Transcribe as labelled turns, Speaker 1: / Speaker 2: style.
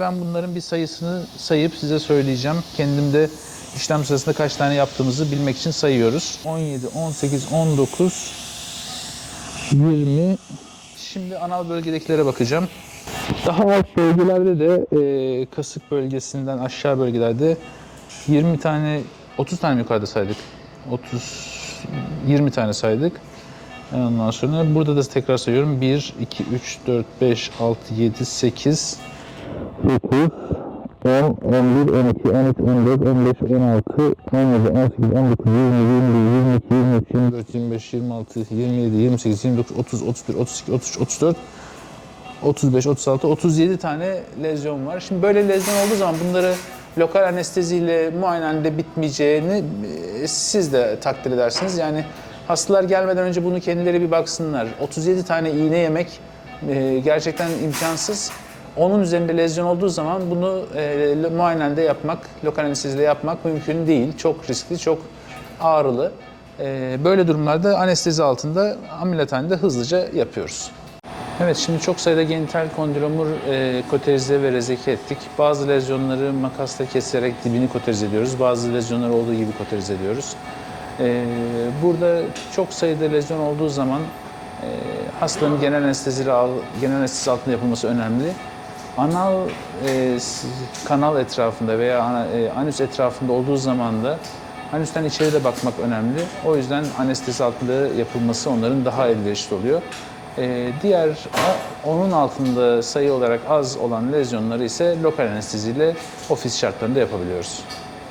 Speaker 1: Ben bunların bir sayısını sayıp size söyleyeceğim. Kendimde işlem sırasında kaç tane yaptığımızı bilmek için sayıyoruz. 17, 18, 19, 20. Şimdi anal bölgedekilere bakacağım. Daha alt bölgelerde de e, kasık bölgesinden aşağı bölgelerde 20 tane, 30 tane yukarıda saydık. 30, 20 tane saydık. Ondan sonra burada da tekrar sayıyorum. 1, 2, 3, 4, 5, 6, 7, 8, 9, 10, 11, 12, 13, 14, 15, 16, 17, 18, 19, 20, 21, 22, 23, 24, 25, 26, 27, 28, 29, 30, 31, 32, 33, 34, 35, 36, 37 tane lezyon var. Şimdi böyle lezyon olduğu zaman bunları lokal anesteziyle muayenehanede bitmeyeceğini e, siz de takdir edersiniz. Yani hastalar gelmeden önce bunu kendileri bir baksınlar. 37 tane iğne yemek e, gerçekten imkansız. Onun üzerinde lezyon olduğu zaman bunu e, muayenende yapmak, lokal anestezide yapmak mümkün değil. Çok riskli, çok ağrılı. E, böyle durumlarda anestezi altında ameliyathanede hızlıca yapıyoruz. Evet şimdi çok sayıda genital kondilomur e, koterize ve rezeki ettik. Bazı lezyonları makasla keserek dibini koterize ediyoruz. Bazı lezyonları olduğu gibi koterize ediyoruz. E, burada çok sayıda lezyon olduğu zaman e, hastanın genel anestezi, genel anestezi altında yapılması önemli. Anal e, kanal etrafında veya e, anüs etrafında olduğu zaman da anüsten içeri de bakmak önemli. O yüzden anestezi altında yapılması onların daha elverişli oluyor. E, diğer onun altında sayı olarak az olan lezyonları ise lokal anesteziyle ofis şartlarında yapabiliyoruz.